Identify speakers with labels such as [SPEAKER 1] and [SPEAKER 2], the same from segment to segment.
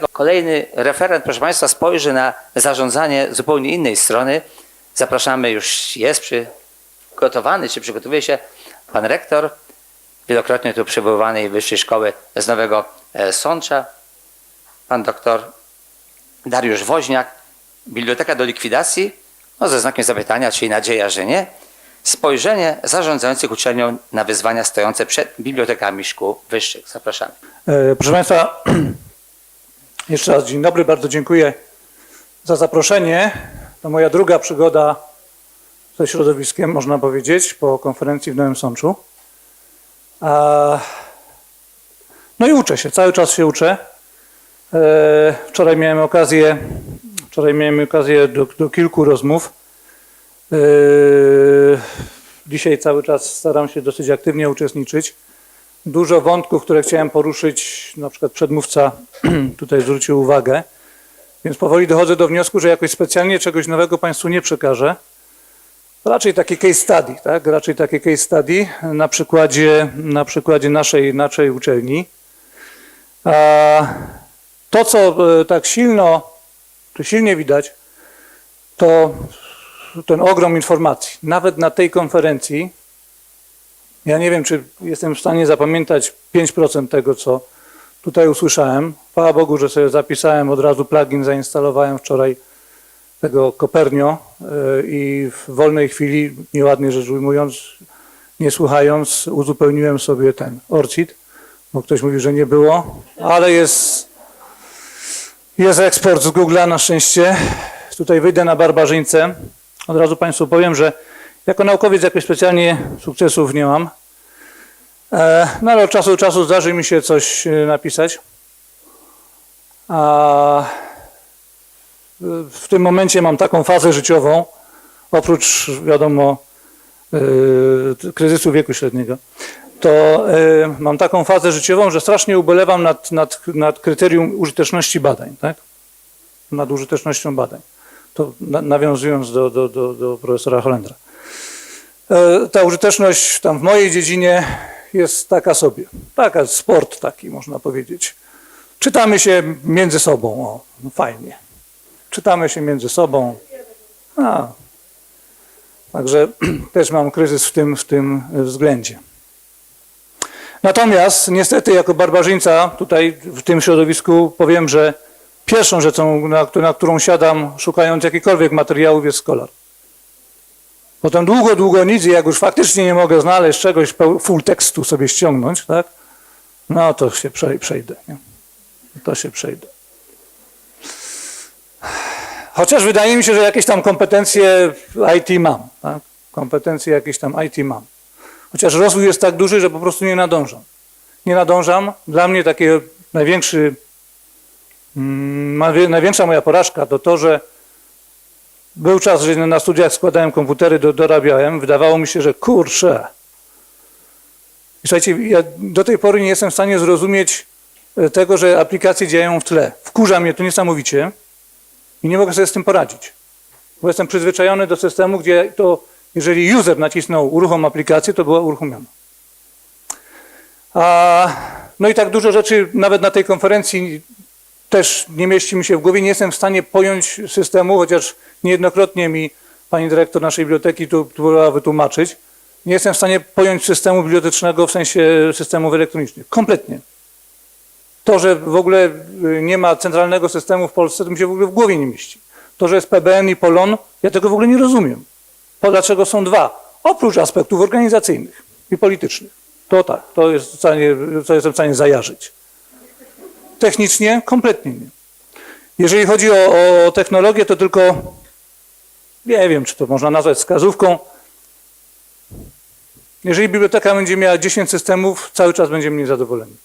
[SPEAKER 1] Kolejny referent, proszę Państwa, spojrzy na zarządzanie zupełnie innej strony. Zapraszamy, już jest przygotowany, czy przygotowuje się pan rektor, wielokrotnie tu przywoływanej Wyższej Szkoły z Nowego e, Sącza, pan doktor Dariusz Woźniak. Biblioteka do likwidacji, no ze znakiem zapytania, czyli nadzieja, że nie. Spojrzenie zarządzających uczelnią na wyzwania stojące przed bibliotekami szkół wyższych. Zapraszamy.
[SPEAKER 2] E, Proszę Państwa, jeszcze raz dzień dobry, bardzo dziękuję za zaproszenie. To moja druga przygoda ze środowiskiem, można powiedzieć, po konferencji w Nowym Sączu. No i uczę się, cały czas się uczę. E, Wczoraj miałem okazję, wczoraj miałem okazję do, do kilku rozmów. E, Dzisiaj cały czas staram się dosyć aktywnie uczestniczyć dużo wątków, które chciałem poruszyć, na przykład przedmówca tutaj zwrócił uwagę, więc powoli dochodzę do wniosku, że jakoś specjalnie czegoś nowego Państwu nie przekażę. Raczej takie case study, tak? Raczej takie case study na przykładzie, na przykładzie naszej, naszej uczelni. To, co e, tak silno, czy silnie widać, to ten ogrom informacji. Nawet na tej konferencji, ja nie wiem, czy jestem w stanie zapamiętać 5% tego, co tutaj usłyszałem. Chwała Bogu, że sobie zapisałem od razu plugin, zainstalowałem wczoraj tego Kopernio yy, i w wolnej chwili, nieładnie rzecz ujmując, nie słuchając, uzupełniłem sobie ten Orcid, bo ktoś mówi, że nie było, ale jest, jest eksport z Google'a na szczęście. Tutaj wyjdę na barbarzyńcę. Od razu Państwu powiem, że jako naukowiec jakoś specjalnie sukcesów nie mam. E, No ale od czasu do czasu zdarzy mi się coś e, napisać. A w tym momencie mam taką fazę życiową, oprócz wiadomo e, kryzysu wieku średniego, to mam taką fazę życiową, że strasznie ubolewam nad, nad, nad kryterium użyteczności badań, tak? Nad użytecznością badań. To na, nawiązując do, do, do, do profesora Holendra. E, Ta użyteczność tam w mojej dziedzinie jest taka sobie. Taka sport taki, można powiedzieć. Czytamy się między sobą, o, no fajnie. Czytamy się między sobą. A, także też mam kryzys w tym, w tym względzie. Natomiast niestety jako barbarzyńca tutaj w tym środowisku powiem, że pierwszą rzeczą, na, na którą siadam szukając jakichkolwiek materiałów jest Scholar. Potem długo, długo nic i jak już faktycznie nie mogę znaleźć czegoś, full tekstu sobie ściągnąć, tak? No to się przej- przejdę. Nie? To się przejdę. Chociaż wydaje mi się, że jakieś tam kompetencje IT mam. Tak? Kompetencje jakieś tam IT mam. Chociaż rozwój jest tak duży, że po prostu nie nadążam. Nie nadążam. Dla mnie taki największy, mm, największa moja porażka to to, że był czas, że na studiach składałem komputery, do, dorabiałem. Wydawało mi się, że kurczę. I Słuchajcie, ja do tej pory nie jestem w stanie zrozumieć e, tego, że aplikacje działają w tle. Wkurza mnie to niesamowicie i nie mogę sobie z tym poradzić. Bo jestem przyzwyczajony do systemu, gdzie to, jeżeli user nacisnął uruchom aplikację, to była uruchomiona. A, no i tak dużo rzeczy nawet na tej konferencji też nie mieści mi się w głowie. Nie jestem w stanie pojąć systemu, chociaż niejednokrotnie mi pani dyrektor naszej biblioteki tu próbowała wytłumaczyć. Nie jestem w stanie pojąć systemu bibliotecznego w sensie systemów elektronicznych. Kompletnie. To, że w ogóle y, nie ma centralnego systemu w Polsce, to mi się w ogóle w głowie nie mieści. To, że jest PBN i Polon, ja tego w ogóle nie rozumiem. Po dlaczego są dwa? Oprócz aspektów organizacyjnych i politycznych. To tak, to jest w stanie, to jestem w stanie zajarzyć. Technicznie kompletnie nie. Jeżeli chodzi o, o technologię, to tylko nie wiem, czy to można nazwać wskazówką. Jeżeli biblioteka będzie miała 10 systemów, cały czas będziemy niezadowoleni.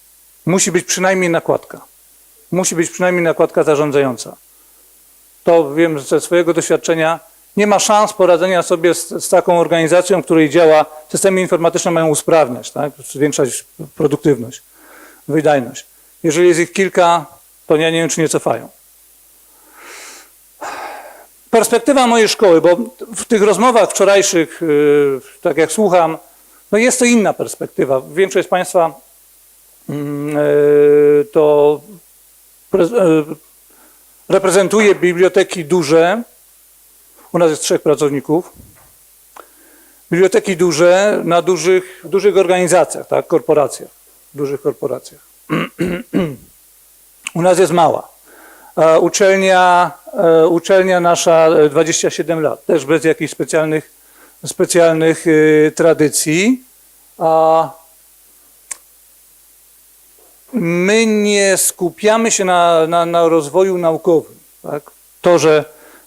[SPEAKER 2] Musi być przynajmniej nakładka. Musi być przynajmniej nakładka zarządzająca. To wiem ze swojego doświadczenia. Nie ma szans poradzenia sobie z, z taką organizacją, której działa, systemy informatyczne mają usprawniać, tak? zwiększać produktywność, wydajność. Jeżeli jest ich kilka, to ja nie wiem, czy nie cofają. Perspektywa mojej szkoły, bo w tych rozmowach wczorajszych, yy, tak jak słucham, no jest to inna perspektywa. Większość z Państwa mm, yy, to pre- e, reprezentuję biblioteki duże. U nas jest trzech pracowników. Biblioteki duże na dużych, dużych organizacjach, tak, korporacjach, dużych korporacjach. U nas jest mała. E, Uczelnia, e, uczelnia nasza e, 27 lat, też bez jakichś specjalnych, specjalnych e, tradycji. A my nie skupiamy się na, na, na rozwoju naukowym. Tak? To, że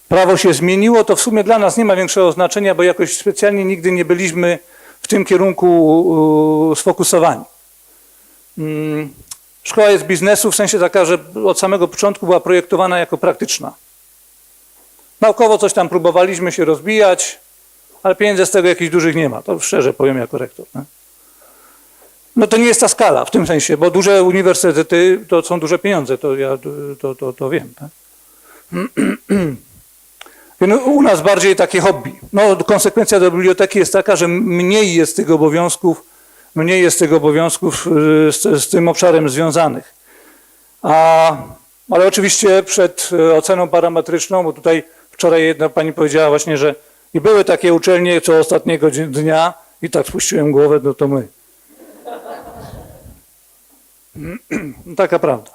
[SPEAKER 2] prawo się zmieniło, to w sumie dla nas nie ma większego znaczenia, bo jakoś specjalnie nigdy nie byliśmy w tym kierunku sfokusowani. Szkoła jest biznesu w sensie taka, że od samego początku była projektowana jako praktyczna. Naukowo coś tam próbowaliśmy się rozbijać, ale pieniędzy z tego jakichś dużych nie ma. To szczerze powiem jako rektor. Nie? No to nie jest ta skala w tym sensie, bo duże uniwersytety to są duże pieniądze, to ja to, to, to wiem. Tak? U nas bardziej takie hobby. No, konsekwencja do biblioteki jest taka, że mniej jest tych obowiązków, mniej jest tych obowiązków y, z, z tym obszarem związanych. A, ale oczywiście przed y, oceną parametryczną, bo tutaj wczoraj jedna pani powiedziała właśnie, że i były takie uczelnie co ostatniego dnia i tak spuściłem głowę, no to my. Taka prawda.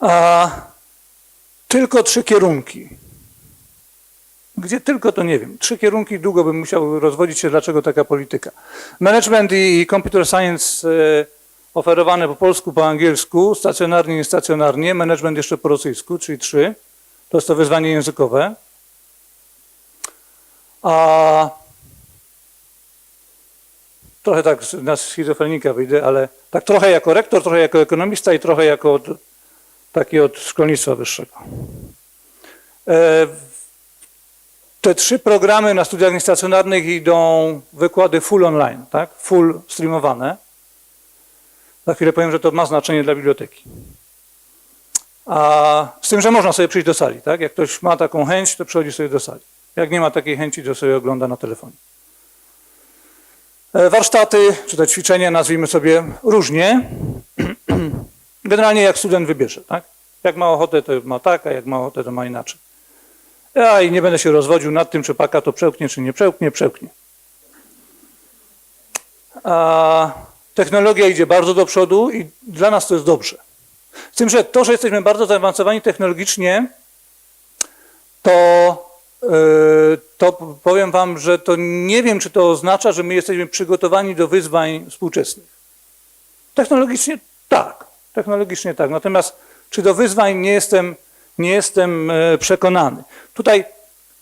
[SPEAKER 2] A tylko trzy kierunki. Gdzie tylko to nie wiem. Trzy kierunki długo bym musiał rozwodzić się, dlaczego taka polityka. Management i computer science e, oferowane po polsku, po angielsku, stacjonarnie niestacjonarnie, management jeszcze po rosyjsku, czyli trzy. To jest to wyzwanie językowe. A trochę tak na schizofrenika wyjdę, ale tak trochę jako rektor, trochę jako ekonomista i trochę jako od, taki od szkolnictwa wyższego. E, te trzy programy na studiach niestacjonarnych idą wykłady full online, tak? Full streamowane. Za chwilę powiem, że to ma znaczenie dla biblioteki. A z tym, że można sobie przyjść do sali, tak? Jak ktoś ma taką chęć, to przychodzi sobie do sali. Jak nie ma takiej chęci, to sobie ogląda na telefonie. E, Warsztaty, czy te ćwiczenia, nazwijmy sobie różnie. Generalnie jak student wybierze, tak? Jak ma ochotę, to ma tak, a jak ma ochotę, to ma inaczej. Ja i nie będę się rozwodził nad tym, czy paka to przełknie, czy nie przełknie, przełknie. A technologia idzie bardzo do przodu i dla nas to jest dobrze. Z tym, że to, że jesteśmy bardzo zaawansowani technologicznie, to, yy, to powiem Wam, że to nie wiem, czy to oznacza, że my jesteśmy przygotowani do wyzwań współczesnych. Technologicznie tak, technologicznie tak. Natomiast czy do wyzwań nie jestem, nie jestem e, przekonany. Tutaj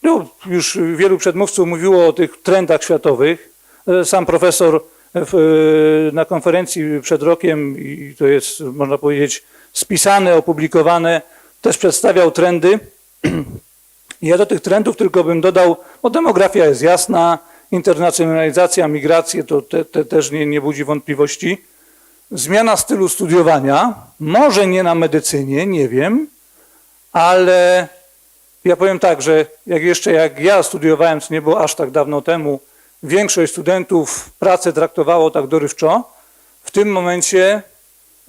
[SPEAKER 2] no, już wielu przedmówców mówiło o tych trendach światowych. E, Sam profesor w, e, na konferencji przed rokiem, i to jest, można powiedzieć, spisane, opublikowane, też przedstawiał trendy. Ja do tych trendów tylko bym dodał, bo demografia jest jasna, internacjonalizacja, migracje, to te, te też nie, nie budzi wątpliwości. Zmiana stylu studiowania, może nie na medycynie, nie wiem, ale ja powiem tak, że jak jeszcze jak ja studiowałem, co nie było aż tak dawno temu, większość studentów pracę traktowało tak dorywczo, w tym momencie,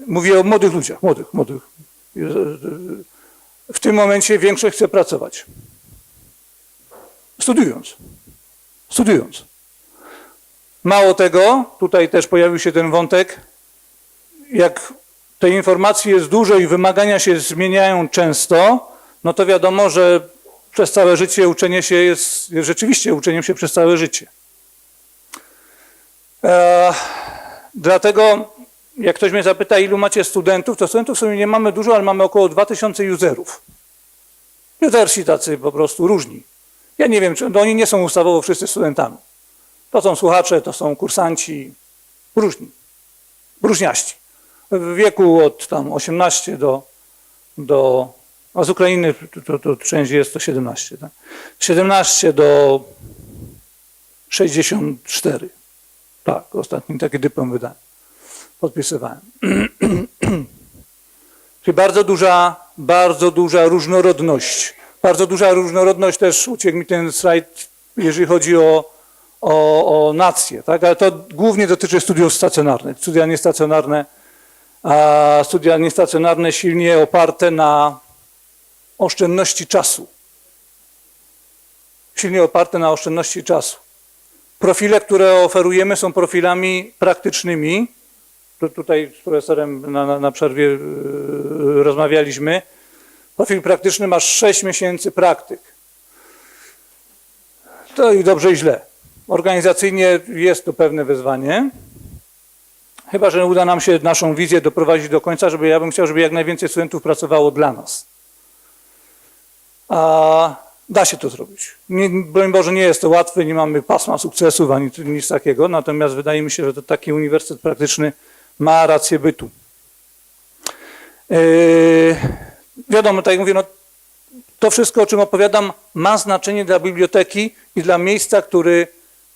[SPEAKER 2] mówię o młodych ludziach, młodych, młodych, w tym momencie większość chce pracować. Studiując. Studiując. Mało tego, tutaj też pojawił się ten wątek, jak tej informacji jest dużo i wymagania się zmieniają często, no to wiadomo, że przez całe życie uczenie się jest, jest rzeczywiście uczeniem się przez całe życie. E, dlatego, jak ktoś mnie zapyta, ilu macie studentów, to studentów w sumie nie mamy dużo, ale mamy około 2000 userów. Usersi tacy po prostu różni. Ja nie wiem, czy no oni nie są ustawowo wszyscy studentami. To są słuchacze, to są kursanci, różni, różniaści. W wieku od tam 18 do, do a z Ukrainy to, to, to część jest to 17, tak? 17 do 64. Tak, ostatni taki dyplom wydałem. Podpisywałem. Czyli bardzo duża, bardzo duża różnorodność. Bardzo duża różnorodność też, uciekł mi ten slajd, jeżeli chodzi o, o, o nacje, tak? ale to głównie dotyczy studiów stacjonarnych. Studia niestacjonarne a studia niestacjonarne silnie oparte na oszczędności czasu. Silnie oparte na oszczędności czasu. Profile, które oferujemy, są profilami praktycznymi. Tu, tutaj z profesorem na, na, na przerwie yy, rozmawialiśmy. Profil praktyczny masz 6 miesięcy praktyk. To i dobrze i źle. Organizacyjnie jest to pewne wyzwanie. Chyba, że uda nam się naszą wizję doprowadzić do końca, żeby ja bym chciał, żeby jak najwięcej studentów pracowało dla nas. A da się to zrobić. Nie, broń Boże, nie jest to łatwe, nie mamy pasma sukcesów ani nic takiego, natomiast wydaje mi się, że to taki uniwersytet praktyczny ma rację bytu. Yy, wiadomo, tak jak mówię, no, to wszystko, o czym opowiadam, ma znaczenie dla biblioteki i dla miejsca, który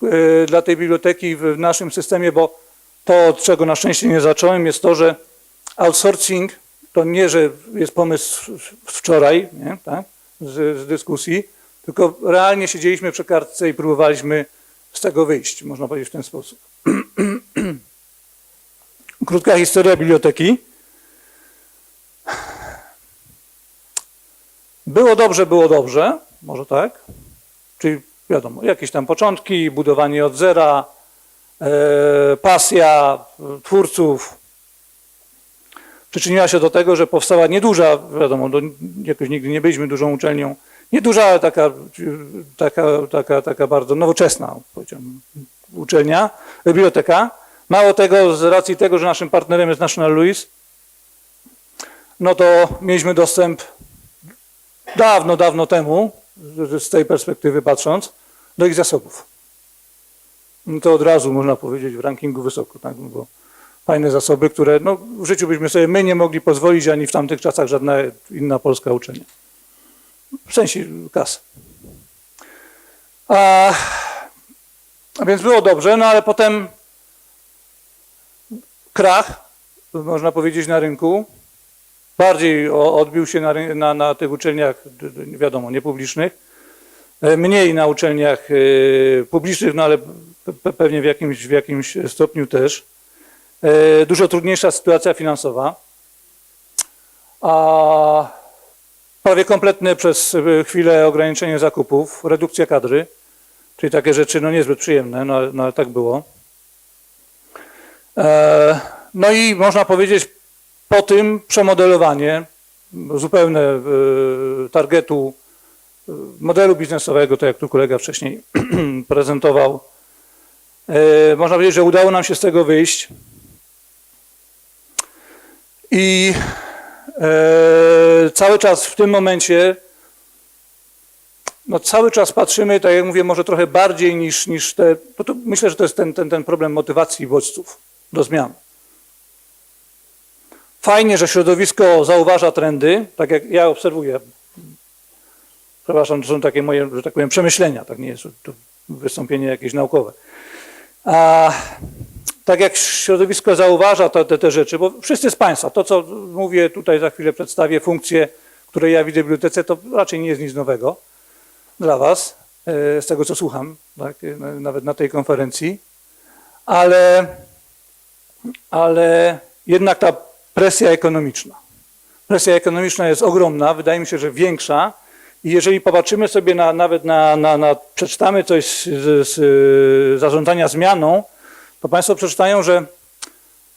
[SPEAKER 2] yy, dla tej biblioteki w naszym systemie, bo to, od czego na szczęście nie zacząłem, jest to, że outsourcing to nie, że jest pomysł wczoraj, nie, tak, z, z dyskusji, tylko realnie siedzieliśmy przy kartce i próbowaliśmy z tego wyjść, można powiedzieć w ten sposób. Krótka historia biblioteki. Było dobrze, było dobrze, może tak. Czyli wiadomo, jakieś tam początki, budowanie od zera, pasja e, twórców przyczyniła się do tego, że powstała nieduża, wiadomo, do, jakoś nigdy nie byliśmy dużą uczelnią, nieduża, ale taka, taka, taka, taka bardzo nowoczesna, uczelnia, biblioteka. Mało tego, z racji tego, że naszym partnerem jest National Louis, no to mieliśmy dostęp dawno, dawno temu, z tej perspektywy patrząc, do ich zasobów. No to od razu można powiedzieć w rankingu wysoko, tak? No bo fajne zasoby, które no, w życiu byśmy sobie my nie mogli pozwolić, ani w tamtych czasach żadna inna polska uczelnia. W sensie kasy. A, a więc było dobrze, no ale potem krach, można powiedzieć, na rynku. Bardziej odbił się na, na, na tych uczelniach, wiadomo, niepublicznych. E, Mniej na uczelniach e, publicznych, no ale pewnie w jakimś, w jakimś stopniu też. E, Dużo trudniejsza sytuacja finansowa. A prawie kompletne przez e, chwilę ograniczenie zakupów, redukcja kadry, czyli takie rzeczy no niezbyt przyjemne, no, no ale tak było. E, No i można powiedzieć po tym przemodelowanie zupełne targetu modelu biznesowego, tak jak tu kolega wcześniej prezentował. E, Można powiedzieć, że udało nam się z tego wyjść. I e, cały czas w tym momencie, no cały czas patrzymy, tak jak mówię, może trochę bardziej niż, niż te, to, to myślę, że to jest ten, ten, ten problem motywacji bodźców do zmian. Fajnie, że środowisko zauważa trendy, tak jak ja obserwuję. Przepraszam, to są takie moje, że tak powiem, przemyślenia, tak nie jest to wystąpienie jakieś naukowe. A tak jak środowisko zauważa te, te, te rzeczy, bo wszyscy z Państwa, to co mówię tutaj za chwilę przedstawię, funkcje, które ja widzę w bibliotece, to raczej nie jest nic nowego dla Was, e, z tego co słucham, tak, nawet na tej konferencji, ale, ale jednak ta presja ekonomiczna. Presja ekonomiczna jest ogromna, wydaje mi się, że większa. I jeżeli popatrzymy sobie na, nawet na, na, na przeczytamy coś z, z, zarządzania zmianą, to Państwo przeczytają, że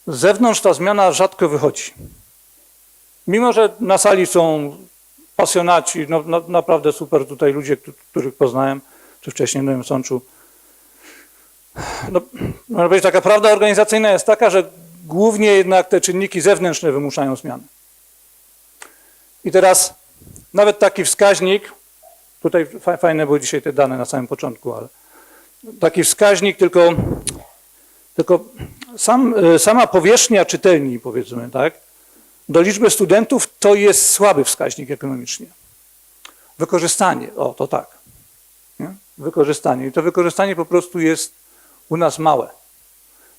[SPEAKER 2] z zewnątrz ta zmiana rzadko wychodzi. Mimo, że na sali są pasjonaci, no, no, naprawdę super tutaj ludzie, któ- których poznałem, czy wcześniej w Nowym Sączu. No, można powiedzieć, taka prawda organizacyjna jest taka, że głównie jednak te czynniki zewnętrzne wymuszają zmiany. I teraz nawet taki wskaźnik, tutaj fa- fajne były dzisiaj te dane na samym początku, ale taki wskaźnik, tylko, tylko sam, e, sama powierzchnia czytelni, powiedzmy, tak, do liczby studentów to jest słaby wskaźnik ekonomicznie. Wykorzystanie, o to tak. Nie? Wykorzystanie. I to wykorzystanie po prostu jest u nas małe.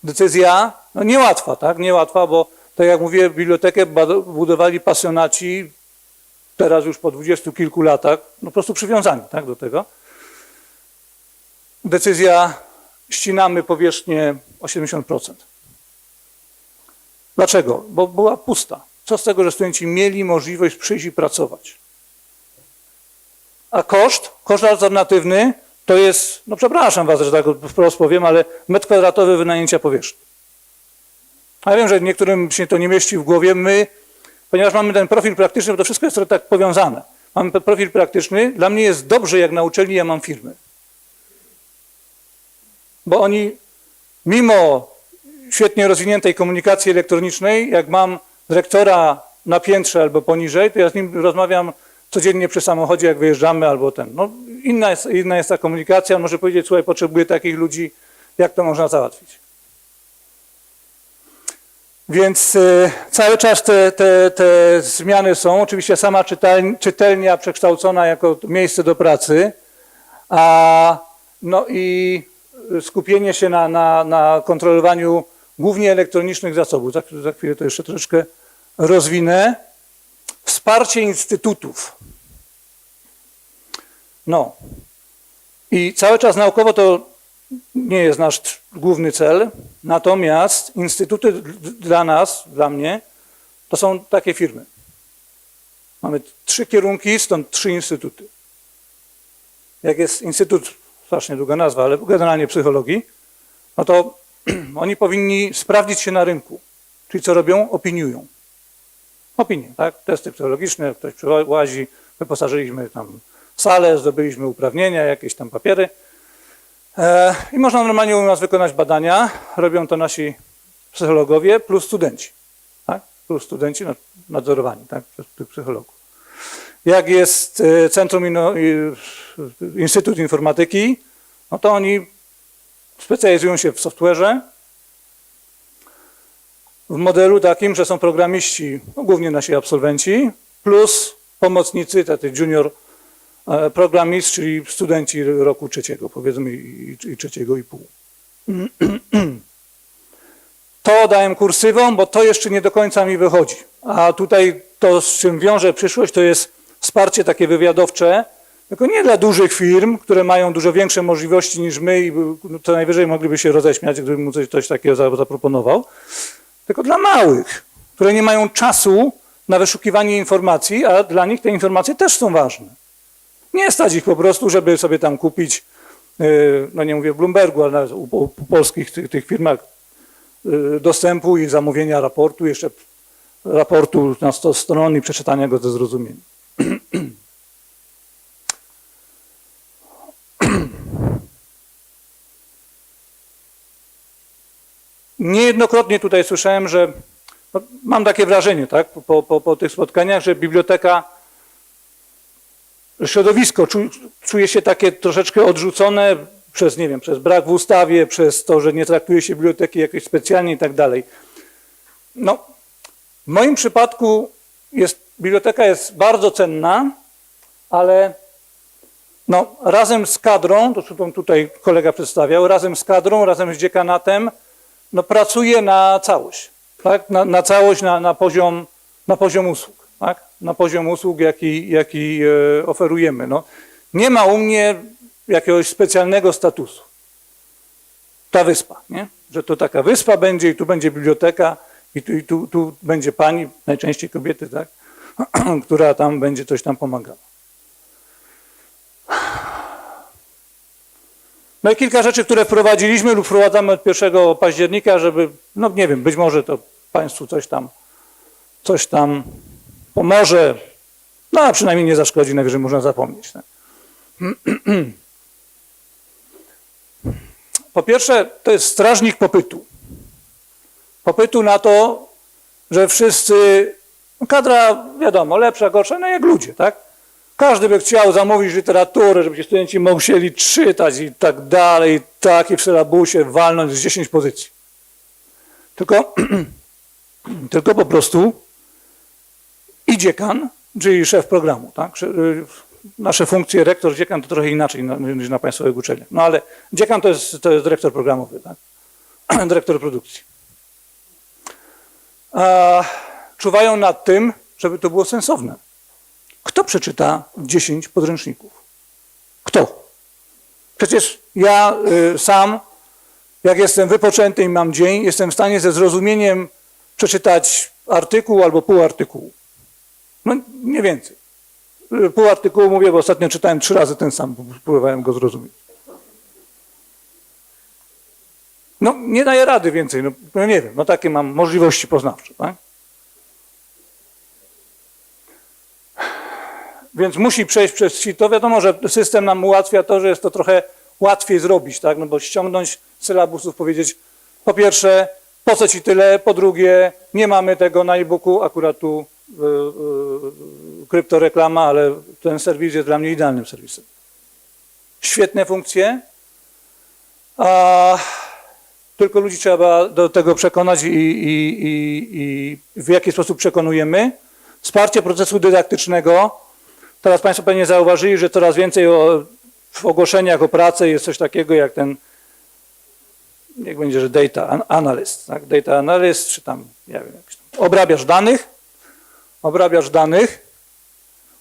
[SPEAKER 2] Decyzja no niełatwa, tak? Niełatwa, bo tak jak mówię, bibliotekę budowali pasjonaci, teraz już po dwudziestu kilku latach, no po prostu przywiązani tak, do tego. Decyzja, ścinamy powierzchnię o 70%. Dlaczego? Bo była pusta. Co z tego, że studenci mieli możliwość przyjść i pracować? A koszt, koszt alternatywny to jest, no przepraszam was, że tak wprost powiem, ale metr kwadratowy wynajęcia powierzchni. A ja wiem, że niektórym się to nie mieści w głowie. My, ponieważ mamy ten profil praktyczny, bo to wszystko jest tak powiązane. Mamy profil praktyczny. Dla mnie jest dobrze, jak na uczelni ja mam firmy. Bo oni, mimo świetnie rozwiniętej komunikacji elektronicznej, jak mam dyrektora na piętrze albo poniżej, to ja z nim rozmawiam codziennie przy samochodzie, jak wyjeżdżamy, albo ten. No, inna, jest, inna jest ta komunikacja. On może powiedzieć, słuchaj, potrzebuję takich ludzi, jak to można załatwić. Więc e, cały czas te, te, te zmiany są. Oczywiście sama czytelnia, czytelnia przekształcona jako miejsce do pracy, a no i skupienie się na, na, na kontrolowaniu głównie elektronicznych zasobów. Za, za chwilę to jeszcze troszeczkę rozwinę. Wsparcie instytutów. No. I cały czas naukowo to nie jest nasz główny cel, natomiast instytuty dla nas, dla mnie, to są takie firmy. Mamy trzy kierunki, stąd trzy instytuty. Jak jest instytut, strasznie długa nazwa, ale generalnie psychologii, no to oni powinni sprawdzić się na rynku. Czyli co robią? Opiniują. Opinie, tak? Testy psychologiczne, ktoś przyłazi, wyposażyliśmy tam salę, zdobyliśmy uprawnienia, jakieś tam papiery. E, I można normalnie u nas wykonać badania. Robią to nasi psychologowie plus studenci. Tak? Plus studenci no, nadzorowani tak? przez tych psychologów. Jak jest e, Centrum Inno, i- Instytut Informatyki, no to oni specjalizują się w software'ze, w modelu takim, że są programiści, no głównie nasi absolwenci, plus pomocnicy, tacy junior programist, czyli studenci roku trzeciego, powiedzmy, i, trzeciego i pół. To dałem kursywą, bo to jeszcze nie do końca mi wychodzi. A tutaj to, z czym wiąże przyszłość, to jest wsparcie takie wywiadowcze, tylko nie dla dużych firm, które mają dużo większe możliwości niż my i no, to najwyżej mogliby się roześmiać, gdybym mu coś, coś takiego za- zaproponował, tylko dla małych, które nie mają czasu na wyszukiwanie informacji, a dla nich te informacje też są ważne. Nie stać ich po prostu, żeby sobie tam kupić, yy, no nie mówię w Bloombergu, ale u, u, polskich tych, tych firmach yy, dostępu i zamówienia raportu, jeszcze raportu na 100 stron i przeczytania go ze zrozumieniem. Niejednokrotnie tutaj słyszałem, że no, mam takie wrażenie, tak, po, po, po tych spotkaniach, że biblioteka, środowisko czu, czuje się takie troszeczkę odrzucone przez, nie wiem, przez brak w ustawie, przez to, że nie traktuje się biblioteki jakoś specjalnie i tak dalej. No, w moim przypadku jest, biblioteka jest bardzo cenna, ale no, razem z kadrą, to co tutaj kolega przedstawiał, razem z kadrą, razem z dziekanatem, no, pracuje na całość, tak? na, na całość, na, na, poziom, na poziom usług, tak? Na poziom usług, jaki, jaki e, oferujemy. No, nie ma u mnie jakiegoś specjalnego statusu. Ta wyspa, nie? że to taka wyspa będzie i tu będzie biblioteka i tu, i tu, tu będzie pani, najczęściej kobiety, tak? która tam będzie coś tam pomagała. No i kilka rzeczy, które wprowadziliśmy lub wprowadzamy od 1 października, żeby, no nie wiem, być może to Państwu coś tam, coś tam pomoże, no a przynajmniej nie zaszkodzi, najwyżej można zapomnieć. Tak? Po pierwsze, to jest strażnik popytu. Popytu na to, że wszyscy, no kadra wiadomo, lepsza, gorsza, no jak ludzie, tak? Każdy by chciał zamówić literaturę, żeby ci studenci musieli czytać i tak dalej, tak i w sylabusie walnąć z 10 pozycji. Tylko, tylko po prostu i dziekan, czyli szef programu, tak? Y, Nasze funkcje rektor, dziekan to trochę inaczej na- niż na państwowych uczelniach. No ale dziekan to jest, to jest dyrektor programowy, tak? dyrektor produkcji. A, czuwają nad tym, żeby to było sensowne. Kto przeczyta 10 podręczników? Kto? Przecież ja y, sam, jak jestem wypoczęty i mam dzień, jestem w stanie ze zrozumieniem przeczytać artykuł albo pół artykułu. No nie więcej. Y, Pół artykułu mówię, bo ostatnio czytałem trzy razy ten sam, bo próbowałem go zrozumieć. No nie daję rady więcej, no, no nie wiem, no takie mam możliwości poznawcze, tak? Więc musi przejść przez sito. Wiadomo, że system nam ułatwia to, że jest to trochę łatwiej zrobić, tak? No bo ściągnąć sylabusów, powiedzieć po pierwsze, po co ci tyle, po drugie, nie mamy tego na e-booku, akurat tu kryptoreklama, ale ten serwis jest dla mnie idealnym serwisem. Świetne funkcje, a tylko ludzi trzeba do tego przekonać i, i, i, i w jaki sposób przekonujemy. Wsparcie procesu dydaktycznego. Teraz Państwo pewnie zauważyli, że coraz więcej o, w ogłoszeniach o pracę jest coś takiego jak ten, niech będzie, że data an- analyst, tak? data analyst, czy tam, nie wiem, jakiś tam, obrabiasz danych, obrabiasz danych.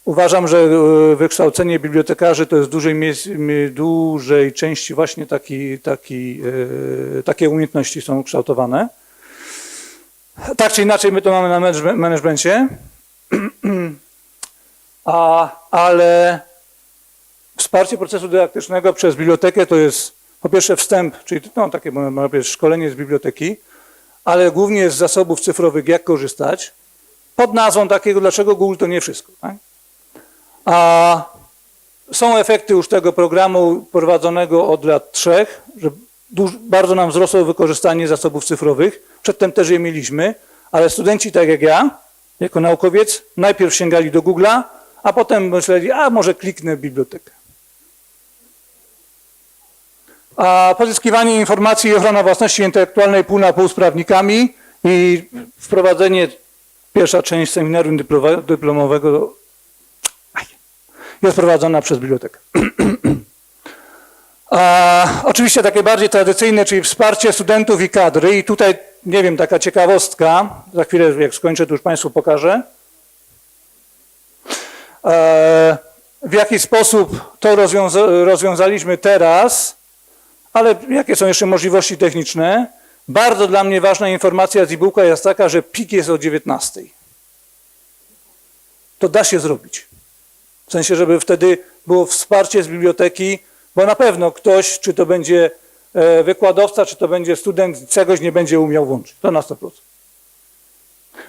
[SPEAKER 2] Uważam, że e, wykształcenie bibliotekarzy to jest w dużej, dużej części właśnie taki, taki, e, takie umiejętności są kształtowane. Tak czy inaczej my to mamy na manageme- managemencie, a, ale wsparcie procesu dydaktycznego przez bibliotekę to jest po pierwsze wstęp, czyli no, takie szkolenie z biblioteki, ale głównie z zasobów cyfrowych, jak korzystać, pod nazwą takiego, dlaczego Google to nie wszystko. Tak? A są efekty już tego programu prowadzonego od lat trzech, że bardzo nam wzrosło wykorzystanie zasobów cyfrowych. Przedtem też je mieliśmy, ale studenci, tak jak ja, jako naukowiec, najpierw sięgali do Google'a, a potem myśleli, a może kliknę bibliotekę. A pozyskiwanie informacji i ochrona własności intelektualnej pół na pół z prawnikami i wprowadzenie, pierwsza część seminarium dyplomowego jest prowadzona przez bibliotekę. A, oczywiście takie bardziej tradycyjne, czyli wsparcie studentów i kadry. I tutaj, nie wiem, taka ciekawostka, za chwilę jak skończę, to już Państwu pokażę. E, w jaki sposób to rozwiąza- rozwiązaliśmy teraz, ale jakie są jeszcze możliwości techniczne. Bardzo dla mnie ważna informacja z e-booka jest taka, że pik jest o 19. To da się zrobić. W sensie, żeby wtedy było wsparcie z biblioteki, bo na pewno ktoś, czy to będzie e, wykładowca, czy to będzie student, czegoś nie będzie umiał włączyć. To na 100%.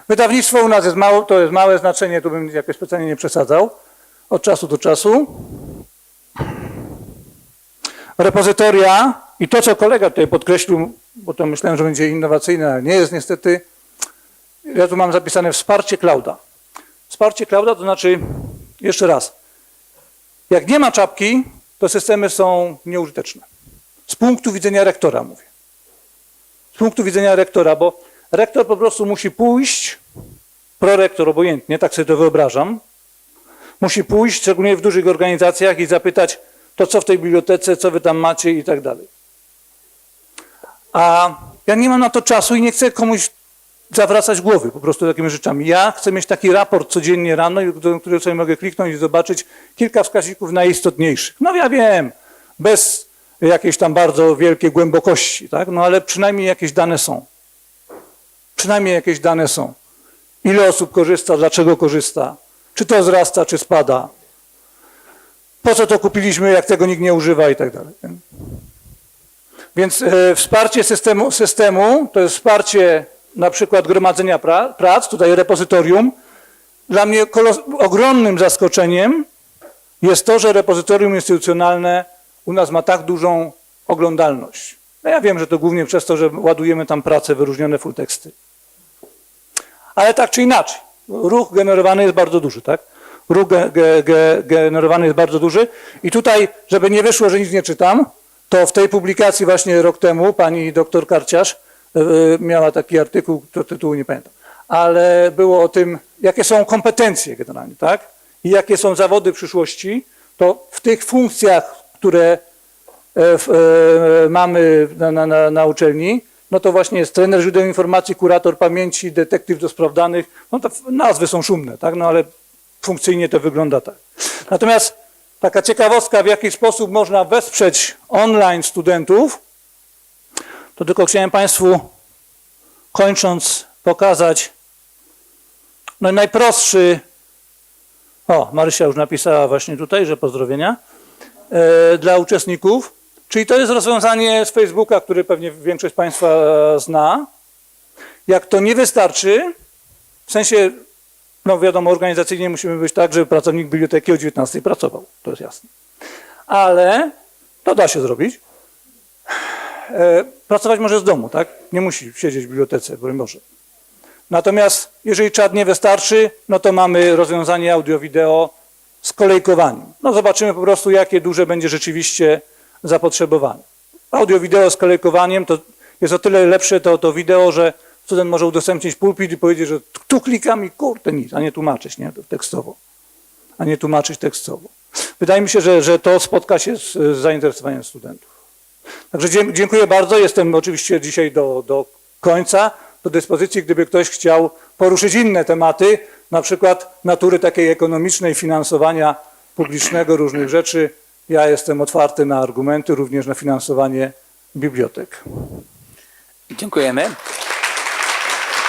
[SPEAKER 2] Wydawnictwo u nas jest mało, to jest małe znaczenie, tu bym jakoś specjalnie nie przesadzał. Od czasu do czasu. Repozytoria i to, co kolega tutaj podkreślił, bo to myślałem, że będzie innowacyjne, ale nie jest niestety. Ja tu mam zapisane wsparcie clouda. Wsparcie clouda to znaczy, jeszcze raz, jak nie ma czapki, to systemy są nieużyteczne. Z punktu widzenia rektora mówię. Z punktu widzenia rektora, bo rektor po prostu musi pójść, prorektor obojętnie, tak sobie to wyobrażam, musi pójść, szczególnie w dużych organizacjach i zapytać, to co w tej bibliotece, co wy tam macie i tak dalej. A ja nie mam na to czasu i nie chcę komuś zawracać głowy po prostu takimi rzeczami. Ja chcę mieć taki raport codziennie rano, do którego sobie mogę kliknąć i zobaczyć kilka wskaźników najistotniejszych. No ja wiem, bez jakiejś tam bardzo wielkiej głębokości, tak? no ale przynajmniej jakieś dane są. Przynajmniej jakieś dane są. Ile osób korzysta, dlaczego korzysta, czy to wzrasta, czy spada, po co to kupiliśmy, jak tego nikt nie używa i tak dalej. Więc e, wsparcie systemu, systemu to jest wsparcie na przykład gromadzenia pra, prac, tutaj repozytorium. Dla mnie ogromnym zaskoczeniem jest to, że repozytorium instytucjonalne u nas ma tak dużą oglądalność. No ja wiem, że to głównie przez to, że ładujemy tam prace, wyróżnione full teksty. Ale tak czy inaczej, ruch generowany jest bardzo duży, tak? Ruch ge, ge, ge, generowany jest bardzo duży. I tutaj, żeby nie wyszło, że nic nie czytam, to w tej publikacji właśnie rok temu pani doktor Karciarz e, miała taki artykuł, to tytułu nie pamiętam, ale było o tym, jakie są kompetencje generalnie, tak? I jakie są zawody przyszłości, to w tych funkcjach, które e, e, mamy na, na, na, na uczelni, no to właśnie jest trener źródeł informacji, kurator pamięci, detektyw do spraw danych. No to nazwy są szumne, tak? No ale funkcyjnie to wygląda tak. Natomiast taka ciekawostka, w jaki sposób można wesprzeć online studentów, to tylko chciałem Państwu, kończąc, pokazać no, najprostszy. O, Marysia już napisała właśnie tutaj, że pozdrowienia e, dla uczestników. Czyli to jest rozwiązanie z Facebooka, który pewnie większość Państwa e, zna. Jak to nie wystarczy, w sensie, no wiadomo, organizacyjnie musimy być tak, żeby pracownik biblioteki o 19 pracował, to jest jasne. Ale to da się zrobić. E, pracować może z domu, tak? Nie musi siedzieć w bibliotece, broń Boże. Natomiast jeżeli czat nie wystarczy, no to mamy rozwiązanie audio-wideo z kolejkowaniem. No zobaczymy po prostu, jakie duże będzie rzeczywiście zapotrzebowanie. Audio-wideo z kolejkowaniem to jest o tyle lepsze to, to wideo, że student może udostępnić pulpit i powiedzieć, że tu klikam i kurde nic, a nie tłumaczyć nie? tekstowo. A nie tłumaczyć tekstowo. Wydaje mi się, że, że to spotka się z, zainteresowaniem studentów. Także dziękuję bardzo. Jestem oczywiście dzisiaj do, do końca, do dyspozycji, gdyby ktoś chciał poruszyć inne tematy, na przykład natury takiej ekonomicznej, finansowania publicznego, różnych rzeczy. Ja jestem otwarty na argumenty, również na finansowanie bibliotek.
[SPEAKER 1] Dziękujemy.